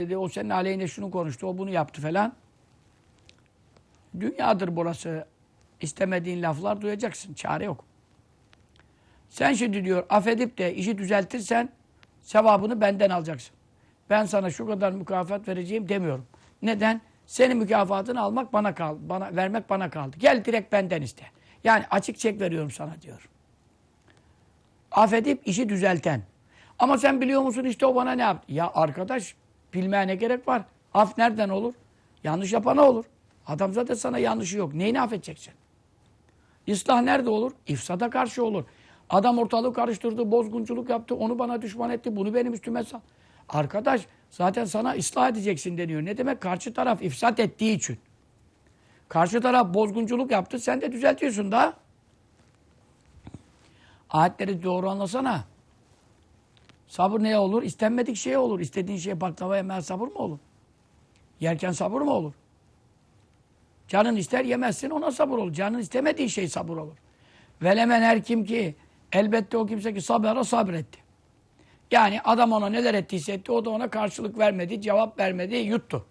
dedi o senin aleyhine şunu konuştu, o bunu yaptı falan. Dünyadır burası. İstemediğin laflar duyacaksın. Çare yok. Sen şimdi diyor affedip de işi düzeltirsen sevabını benden alacaksın. Ben sana şu kadar mükafat vereceğim demiyorum. Neden? Senin mükafatını almak bana kaldı. Bana, vermek bana kaldı. Gel direkt benden iste. Yani açık çek veriyorum sana diyor. Affedip işi düzelten. Ama sen biliyor musun işte o bana ne yaptı? Ya arkadaş bilmeye ne gerek var? Af nereden olur? Yanlış yapana olur. Adam zaten sana yanlışı yok. Neyini affedeceksin? İslah nerede olur? İfsada karşı olur. Adam ortalığı karıştırdı, bozgunculuk yaptı, onu bana düşman etti, bunu benim üstüme sal. Arkadaş zaten sana ıslah edeceksin deniyor. Ne demek? Karşı taraf ifsat ettiği için. Karşı taraf bozgunculuk yaptı, sen de düzeltiyorsun da. Ayetleri doğru anlasana. Sabır ne olur? İstenmedik şey olur. İstediğin şeye baklava yemez sabır mı olur? Yerken sabır mı olur? Canın ister yemezsin ona sabır olur. Canın istemediği şey sabır olur. Velemen her kim ki elbette o kimse ki sabara sabretti. Yani adam ona neler ettiyse etti o da ona karşılık vermedi, cevap vermedi, yuttu.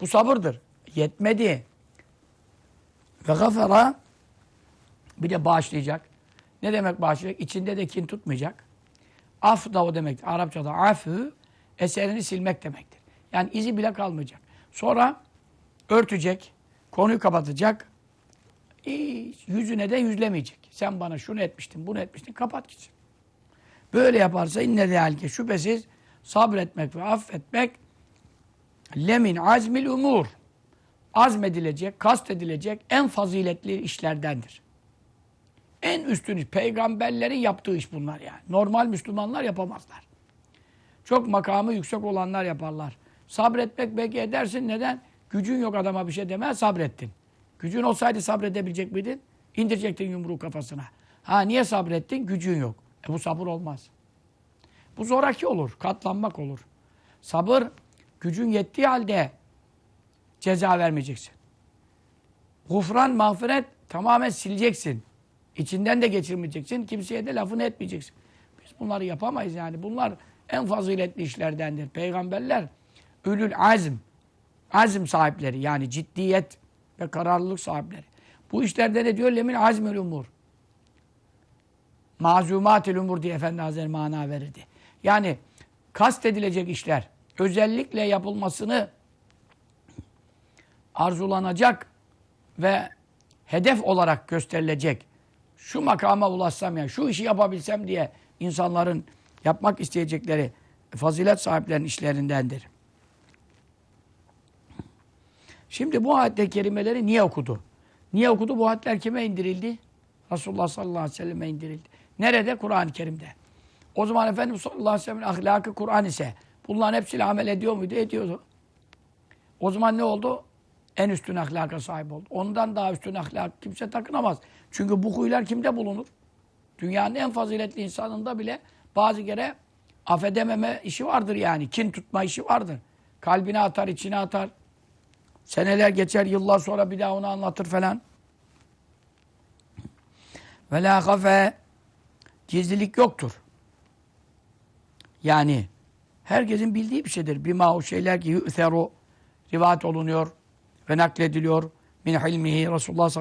Bu sabırdır. Yetmedi. Ve gafara bir de bağışlayacak. Ne demek bağışlayacak? İçinde de kin tutmayacak. Af da o demektir. Arapçada afü eserini silmek demektir. Yani izi bile kalmayacak. Sonra örtecek, konuyu kapatacak, hiç yüzüne de yüzlemeyecek. Sen bana şunu etmiştin, bunu etmiştin, kapat gitsin. Böyle yaparsa inne zâlike şüphesiz sabretmek ve affetmek lemin azmil umur azmedilecek, kastedilecek en faziletli işlerdendir. En üstün iş. Peygamberlerin yaptığı iş bunlar yani. Normal Müslümanlar yapamazlar. Çok makamı yüksek olanlar yaparlar. Sabretmek belki edersin. Neden? Gücün yok adama bir şey demez sabrettin. Gücün olsaydı sabredebilecek miydin? İndirecektin yumruğu kafasına. Ha niye sabrettin? Gücün yok. E bu sabır olmaz. Bu zoraki olur. Katlanmak olur. Sabır gücün yettiği halde ceza vermeyeceksin. Gufran, mağfiret tamamen sileceksin. İçinden de geçirmeyeceksin. Kimseye de lafını etmeyeceksin. Biz bunları yapamayız yani. Bunlar en faziletli işlerdendir. Peygamberler ülül azm, azm sahipleri yani ciddiyet ve kararlılık sahipleri. Bu işlerde ne diyor? Lemin azmül umur. Mazumatil umur diye Efendi Hazretleri mana verirdi. Yani kast edilecek işler, özellikle yapılmasını arzulanacak ve hedef olarak gösterilecek şu makama ulaşsam ya, şu işi yapabilsem diye insanların yapmak isteyecekleri fazilet sahiplerinin işlerindendir. Şimdi bu ayet-i kerimeleri niye okudu? Niye okudu? Bu ayetler kime indirildi? Resulullah sallallahu aleyhi ve selleme indirildi. Nerede? Kur'an-ı Kerim'de. O zaman Efendimiz sallallahu aleyhi ve sellem'in ahlakı Kur'an ise bunların hepsiyle amel ediyor muydu? Ediyordu. O zaman ne oldu? En üstün ahlaka sahip oldu. Ondan daha üstün ahlak kimse takınamaz. Çünkü bu huylar kimde bulunur? Dünyanın en faziletli insanında bile bazı kere affedememe işi vardır yani. Kin tutma işi vardır. Kalbine atar, içine atar. Seneler geçer, yıllar sonra bir daha onu anlatır falan. Ve la gafe gizlilik yoktur. Yani herkesin bildiği bir şeydir. Bima o şeyler ki yü'theru rivayet olunuyor ve naklediliyor. Min hilmihi Resulullah sallallahu